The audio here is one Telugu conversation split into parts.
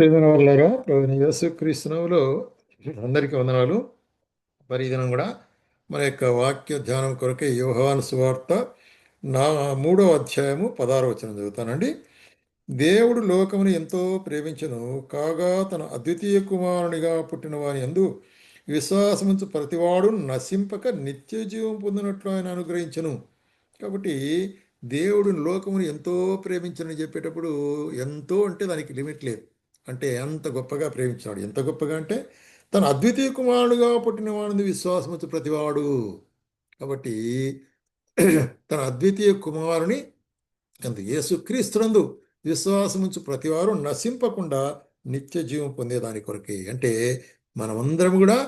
ప్రియమైన వాళ్ళారా ప్రభుని అందరికీ వందనాలు. మరి దినం కూడా మన యొక్క వాక్య ధ్యానం కొరకే యోహవాన్ సువార్త నా మూడో అధ్యాయము పదారో వచనం చదువుతానండి. దేవుడు లోకమును ఎంతో ప్రేమించను కాగా తన అద్వితీయ కుమారునిగా పుట్టిన వాని ఎందు విశ్వాసముంచు ప్రతివాడు నశింపక నిత్య జీవం పొందినట్లు ఆయన అనుగ్రహించను. కాబట్టి దేవుడు లోకమును ఎంతో ప్రేమించను చెప్పేటప్పుడు ఎంతో అంటే దానికి లిమిట్ లేదు. అంటే ఎంత గొప్పగా ప్రేమించాడు ఎంత గొప్పగా అంటే తన అద్వితీయ కుమారుడుగా పుట్టిన వాడిని విశ్వాసముచ్చు ప్రతివాడు. కాబట్టి తన అద్వితీయ కుమారుని అంత యేసుక్రీస్తునందు విశ్వాసముంచు ప్రతివారు నశింపకుండా నిత్య జీవం పొందేదాని కొరకే. అంటే మనమందరం కూడా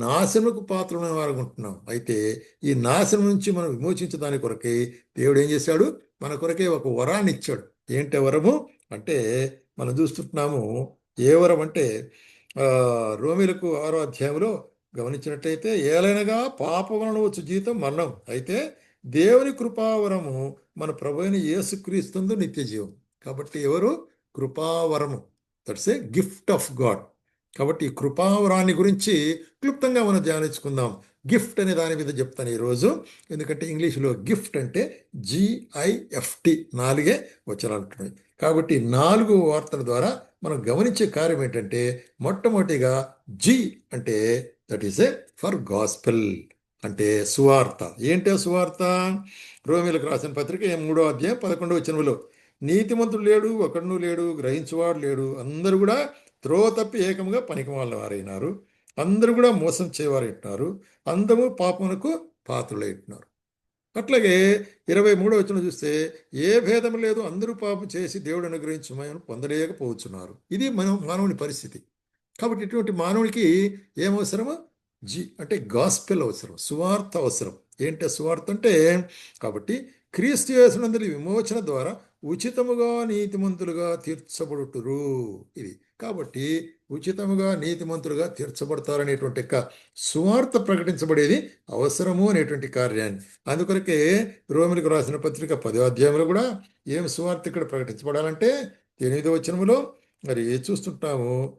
నాశనకు పాత్రమైన వారు ఉంటున్నాం. అయితే ఈ నాశనం నుంచి మనం విమోచించడానికి కొరకే దేవుడు ఏం చేశాడు? మన కొరకే ఒక వరాన్ని ఇచ్చాడు. ఏంటి వరము? అంటే మనం చూస్తుంటున్నాము ఏ వరం అంటే రోమిలకు ఆరో అధ్యాయంలో గమనించినట్లయితే ఏలైనగా పాపవలన వచ్చు జీవితం మరణం. అయితే దేవుని కృపావరము మన ప్రభు అయిన యేసుక్రీస్తుందు నిత్య జీవం. కాబట్టి ఎవరు? కృపావరము. That's a gift of God. కాబట్టి ఈ కృపావరాన్ని గురించి క్లుప్తంగా మనం ధ్యానించుకుందాం. గిఫ్ట్ అనే దాని మీద చెప్తాను ఈరోజు. ఎందుకంటే ఇంగ్లీష్లో గిఫ్ట్ అంటే జిఐఎఫ్టి నాలుగే వచ్చాలంటున్నాయి కాబట్టి నాలుగు వార్తల ద్వారా మనం గమనించే కార్యం ఏంటంటే మొట్టమొదటిగా జి అంటే that is a for gospel అంటే సువార్త. ఏంటి సువార్త? రోమిలకు రాసిన పత్రిక మూడో అధ్యాయం పదకొండవ వచనంలో నీతిమంతుడు లేడు ఒకడును లేడు గ్రహించువాడు లేడు అందరూ కూడా త్రో తప్పి ఏకంగా పనికి వాళ్ళ వారైనారు. అందరూ కూడా మోసం చేయవారైంటున్నారు అందము పాపమునకు పాత్రులైంటున్నారు అట్లాగే ఇరవై మూడో వచ్చిన చూస్తే ఏ భేదం లేదు అందరూ పాపం చేసి దేవుడు అనుగ్రహించమని పొందలేకపోతున్నారు. ఇది మనం మానవుని పరిస్థితి. కాబట్టి ఇటువంటి మానవునికి ఏమవసరము జీ అంటే గాస్పెల్ అవసరం సువార్త అవసరం. ఏంటి సువార్త అంటే కాబట్టి క్రీస్తు చేసినందుకు విమోచన ద్వారా ఉచితముగా నీతిమంతులుగా తీర్చబడుతురు ఇది. కాబట్టి ఉచితముగా నీతిమంతులుగా తీర్చబడతారనేటువంటి యొక్క సువార్త ప్రకటించబడేది అవసరము అనేటువంటి కార్యాన్ని. అందుకొరకే రోమిలకు రాసిన పత్రిక పదో అధ్యాయంలో కూడా ఏం సువార్త ఇక్కడ ప్రకటించబడాలంటే ఎనిమిదో వచనములో మరి చూస్తుంటాము?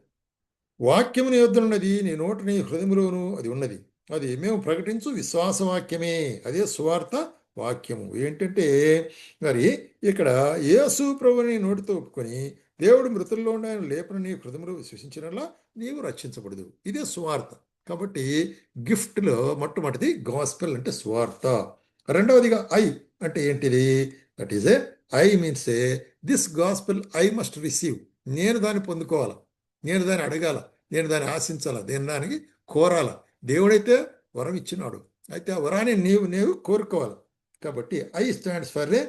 వాక్యము నీ ఉన్నది నీ నోటి నీ హృదయంలోను అది ఉన్నది. అది మేము ప్రకటించు విశ్వాస వాక్యమే అదే సువార్త వాక్యము. ఏంటంటే మరి ఇక్కడ యేసు ప్రభుని నోటితో ఒప్పుకొని దేవుడు మృతుల్లో ఉన్న లేపన నీ కృతములు విశ్వసించినలా నీవు రక్షించబడదు. ఇదే స్వార్థ కాబట్టి గిఫ్ట్లో మొట్టమొదటిది గాస్పెల్ అంటే స్వార్థ రెండవదిగా ఐ అంటే ఏంటిది? That is a I means a this gospel I must receive నేను దాన్ని పొందుకోవాలా? నేను దాన్ని అడగాల? నేను దాన్ని ఆశించాలా? నేను దానికి కోరాల? దేవుడైతే వరం ఇచ్చినాడు. అయితే ఆ వరాన్ని నీవు నీవు కోరుకోవాలి. కాబట్టి I stands for a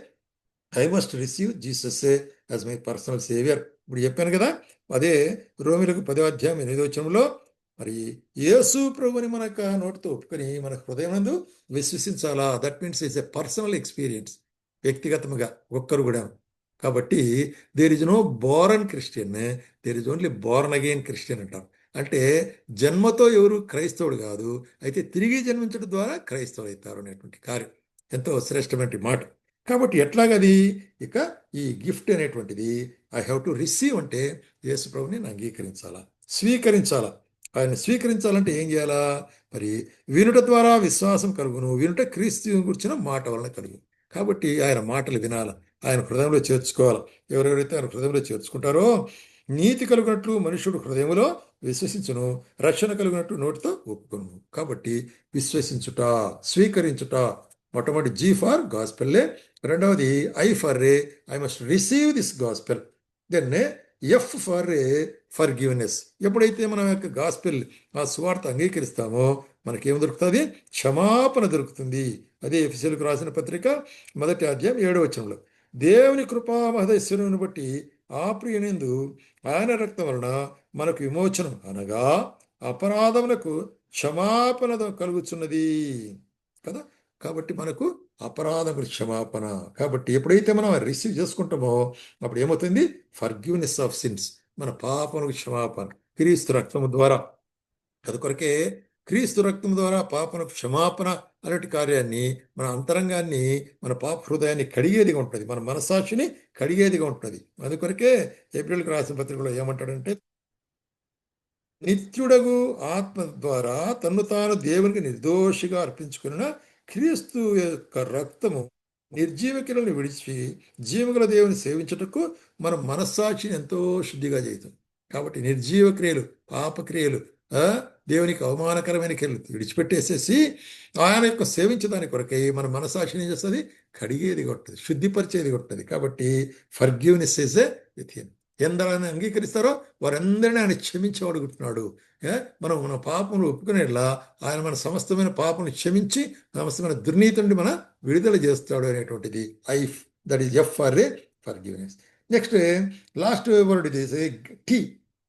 I must receive Jesus as my personal saviour ఇప్పుడు చెప్పాను కదా అదే రోమిలకు పదో అధ్యాయం ఎనిమిదో వచ్చంలో మరి యేసు ప్రభుని మనక నోటితో ఒప్పుకొని మన హృదయం నందు విశ్వసించాలా? That means is a personal experience వ్యక్తిగతంగా ఒక్కరు కూడా కాబట్టి there is no born Christian there is only born again Christian అంటారు. అంటే జన్మతో ఎవరు క్రైస్తవుడు కాదు అయితే తిరిగి జన్మించడం ద్వారా క్రైస్తవులు అవుతారు అనేటువంటి కార్యం. ఎంతో శ్రేష్టమైన మాట. కాబట్టి ఎట్లాగది? ఇక ఈ గిఫ్ట్ అనేటువంటిది ఐ హ్యావ్ టు రిసీవ్ అంటే యేసు ప్రభుని అంగీకరించాలా? స్వీకరించాలా? ఆయన స్వీకరించాలంటే ఏం చేయాలా? మరి వినుట ద్వారా విశ్వాసం కలుగును. వినుట క్రీస్తు గురించిన మాట వలన కలుగు. కాబట్టి ఆయన మాటలు వినాల? ఆయన హృదయంలో చేర్చుకోవాలి? ఎవరెవరైతే ఆయన హృదయంలో చేర్చుకుంటారో నీతి కలుగునట్లు మనుషుడు హృదయంలో విశ్వసించును. రక్షణ కలిగినట్టు నోటితో ఒప్పుకొను కాబట్టి విశ్వసించుట స్వీకరించుట మొట్టమొదటి జీ ఫార్ గాస్పెల్లే రెండవది I for ray I must receive this gospel then F for ray forgiveness ఎప్పుడైతే మనం యొక్క గాస్పెల్ ఆ స్వార్థ అంగీకరిస్తామో మనకేం దొరుకుతుంది? క్షమాపణ దొరుకుతుంది. అదే ఎఫ్ఎస్ఎల్కు రాసిన పత్రిక మొదటి అధ్యాయం ఏడవ వచనంలో. దేవుని కృపా బట్టి ఆ ప్రియనందు ఆయన రక్తం వలన మనకు విమోచనం అనగా అపరాధములకు క్షమాపణ కలుగుతున్నది కదా? కాబట్టి మనకు అపరాధం క్షమాపణ కాబట్టి ఎప్పుడైతే మనం రిసీవ్ చేసుకుంటామో అప్పుడు ఏమవుతుంది? ఫర్గ్యూనెస్ ఆఫ్ సిన్స్ మన పాపములకు క్షమాపణ క్రీస్తు రక్తము ద్వారా. కొరకే క్రీస్తు రక్తం ద్వారా పాపన క్షమాపణ అనేటి కార్యాన్ని మన అంతరంగాన్ని మన పాప హృదయాన్ని కడిగేదిగా ఉంటుంది. మన మనసాక్షిని కడిగేదిగా ఉంటుంది. అందుకొరకే ఏప్రిల్కి రాసిన పత్రికలో ఏమంటాడంటే నిత్యుడగు ఆత్మ ద్వారా తన్ను తాను దేవునికి నిర్దోషిగా అర్పించుకున్న క్రీస్తు యొక్క రక్తము నిర్జీవ క్రియలను విడిచి జీవగల దేవుని సేవించుటకు మన మనస్సాక్షిని ఎంతో శుద్ధిగా చేస్తుంది కాబట్టి నిర్జీవ క్రియలు పాపక్రియలు దేవునికి అవమానకరమైన క్రియలు విడిచిపెట్టేసేసి ఆయన యొక్క సేవించదాని కొరకై మన మనసాక్షిని ఏం చేస్తుంది? కడిగేది కొట్టదు శుద్ధిపరిచేది కొట్టదు. కాబట్టి ఫర్గ్యూనెస్ ఇస్ ఏ ఎందరని అంగీకరిస్తారో వారందరినీ ఆయన క్షమించి అడుగుతున్నాడు. మనం మన పాపములు ఒప్పుకునేలా ఆయన మన సమస్తమైన పాపను క్షమించి సమస్తమైన దుర్నీతి నుండి మన విడుదల చేస్తాడు అనేటువంటిది. F that is F forgiveness next last word ఇది టీ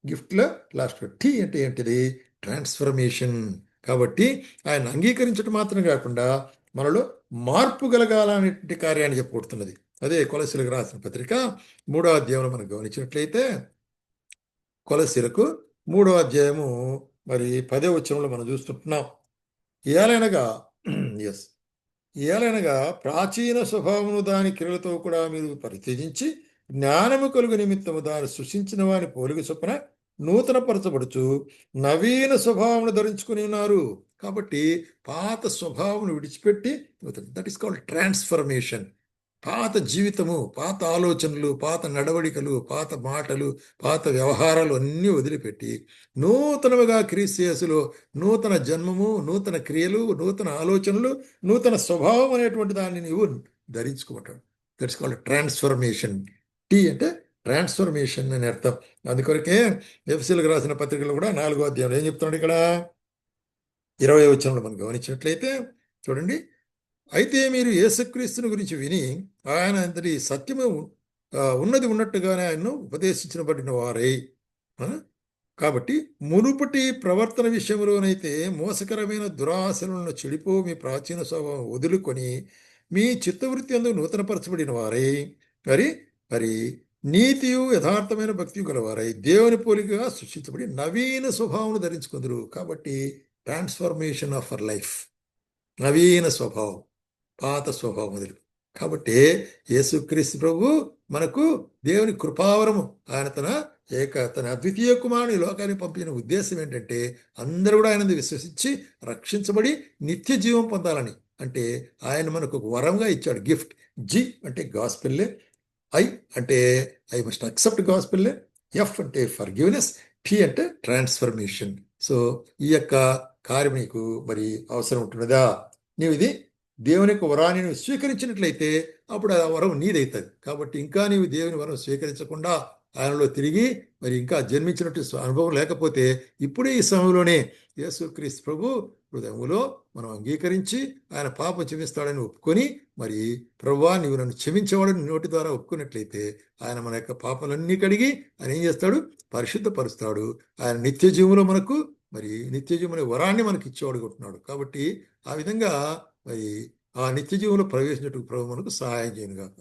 గిఫ్ట్లో లాస్ట్ టీ అంటే ఏంటిది? ట్రాన్స్ఫర్మేషన్ కాబట్టి ఆయన అంగీకరించడం మాత్రం కాకుండా మనలో మార్పు కలగాలనేటువంటి కార్యాన్ని చెప్పుకుంటున్నది అదే కొలసీలకు రాసిన పత్రిక మూడో అధ్యాయంలో మనం గమనించినట్లయితే కొలసీలకు మూడో అధ్యాయము మరి పదే వచనంలో మనం చూస్తుంటున్నాం. ఏలైనగా ఎస్ ఏలైనగా ప్రాచీన స్వభావము దాని క్రియలతో కూడా మీరు పరిత్యజించి జ్ఞానము కలుగు నిమిత్తము దాన్ని సృష్టించిన వాని పోలిక చొప్పున నూతనపరచబడుచు నవీన స్వభావమును ధరించుకుని ఉన్నారు. కాబట్టి పాత స్వభావమును విడిచిపెట్టి దట్ ఈస్ కాల్డ్ ట్రాన్స్ఫర్మేషన్ పాత జీవితము పాత ఆలోచనలు పాత నడవడికలు పాత మాటలు పాత వ్యవహారాలు అన్నీ వదిలిపెట్టి నూతనముగా క్రీస్తేసులో నూతన జన్మము నూతన క్రియలు నూతన ఆలోచనలు నూతన స్వభావం అనేటువంటి దాన్ని నీవు ధరించుకుంటాడు దట్స్ కాల్డ్ ట్రాన్స్ఫర్మేషన్ టీ అంటే ట్రాన్స్ఫర్మేషన్ అని అర్థం. అందుకొరకే ఎఫ్సీలకు రాసిన పత్రికలు కూడా నాలుగో అధ్యాయంలో ఏం చెప్తున్నాడు ఇక్కడ? ఇరవై వచ్చినప్పుడు మనం గమనించినట్లయితే చూడండి అయితే మీరు యేసుక్రీస్తుని గురించి విని ఆయన అంతటి సత్యము ఉన్నది ఉన్నట్టుగానే ఆయన్ను ఉపదేశించబడిన వారే. కాబట్టి మునుపటి ప్రవర్తన విషయంలోనైతే మోసకరమైన దురాశలను చెడిపో మీ ప్రాచీన స్వభావం వదులుకొని మీ చిత్తవృత్తి అందుకు నూతనపరచబడిన వారై. మరి మరి నీతియు యథార్థమైన భక్తి గలవారై దేవుని పోలికగా సృష్టించబడి నవీన స్వభావం ధరించుకుందరు. కాబట్టి ట్రాన్స్ఫర్మేషన్ ఆఫ్ అవర్ లైఫ్. నవీన స్వభావం. పాత స్వభావం వదిలి. కాబట్టి యేసుక్రీస్తు ప్రభు మనకు దేవుని కృపావరము. ఆయన తన ఏక తన అద్వితీయ కుమారుని లోకాన్ని లోకానికి పంపిన ఉద్దేశం ఏంటంటే అందరూ కూడా ఆయన విశ్వసించి రక్షించబడి నిత్య జీవం పొందాలని. అంటే ఆయన మనకు ఒక వరంగా ఇచ్చాడు గిఫ్ట్ జి అంటే గాస్పెల్లే ఐ అంటే ఐ మస్ట్ అక్సెప్ట్ గాస్పెల్లే ఎఫ్ అంటే ఫర్ గివ్నెస్ టీ అంటే ట్రాన్స్ఫర్మేషన్ సో ఈ యొక్క కార్యం నీకు మరి అవసరం ఉంటున్నదా నీవు ఇది దేవుని యొక్క వరాన్ని నువ్వు స్వీకరించినట్లయితే అప్పుడు ఆ వరం నీదవుతుంది కాబట్టి ఇంకా నీవు దేవుని వరం స్వీకరించకుండా ఆయనలో తిరిగి మరి ఇంకా జన్మించినట్టు అనుభవం లేకపోతే ఇప్పుడే ఈ సమయంలోనే యేసుక్రీస్తు ప్రభు హృదయములో మనం అంగీకరించి ఆయన పాపం క్షమిస్తాడని ఒప్పుకొని మరి ప్రభువా నీవు నన్ను క్షమించేవాడని నోటి ద్వారా ఒప్పుకున్నట్లయితే ఆయన మన యొక్క పాపలన్నీ కడిగి ఆయన ఏం చేస్తాడు? పరిశుద్ధపరుస్తాడు. ఆయన నిత్య జీవంలో మనకు మరి నిత్య జీవన వరాన్ని మనకి ఇచ్చేవాడు కొట్టున్నాడు కాబట్టి ఆ విధంగా మరి ఆ నిత్య జీవంలో ప్రవేశించటకు ప్రభు మనకు సహాయం చేయను కాక